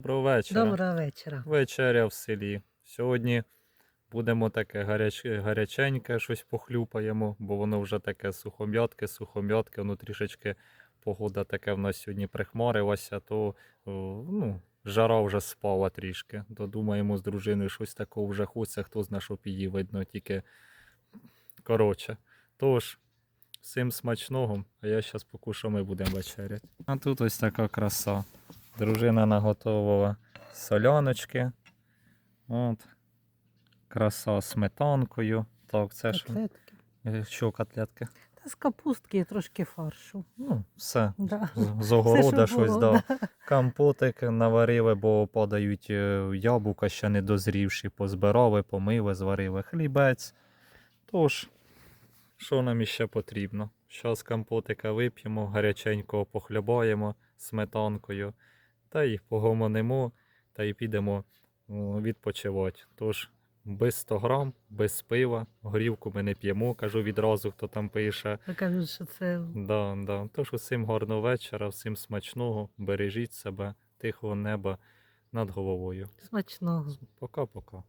Доброго вечора. Доброго вечора. Вечеря в селі. Сьогодні будемо таке гаряч... гаряченьке щось похлюпаємо, бо воно вже таке сухом'ятке, сухом'ятке, воно трішечки погода таке в нас сьогодні прихмарилася, то ну, жара вже спала трішки. То думаємо з дружиною щось такого вже хочеться, хто зна, що її видно, тільки коротше. Тож, всім смачного, а я зараз покушу, ми будемо вечеряти. А тут ось така краса. Дружина наготовила соляночки. От. Краса з сметанкою. Так, це ж Котлетки. що котлетки? Та з капустки і трошки фаршу. Ну, все. Да. З- З огорода що щось було, дав. Компотик наварили, бо подають е, яблука ще не дозрівші, позбирали, помили, зварили хлібець. Тож, що нам іще потрібно? Зараз компотика вип'ємо, гаряченького похлябаємо сметанкою, та й погомонимо, та й підемо відпочивати. Тож, без 100 грам, без пива, горівку ми не п'ємо, кажу відразу, хто там пише. Ви кажуть, що це Да, да. Тож усім гарного вечора, всім смачного, бережіть себе, тихого неба над головою. смачного. Пока-пока.